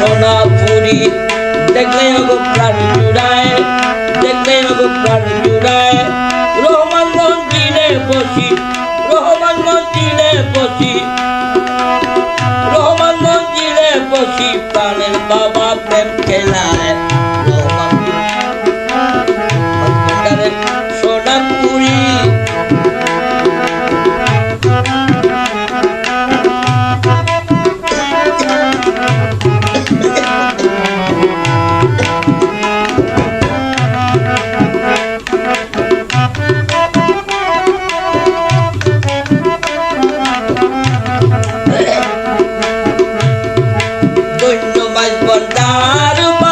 সোনা পুরি দেখলে গো প্রাণ জুড়ায়, দেখলে গো প্রাণ জুড়ায়। রহমান মন্দিরে বসি, রহমান মন্দিরে বসি। রহমান মন্দিরে বসি, প্রাণের বাবা প্রেম খেলায়। Good no mas bondar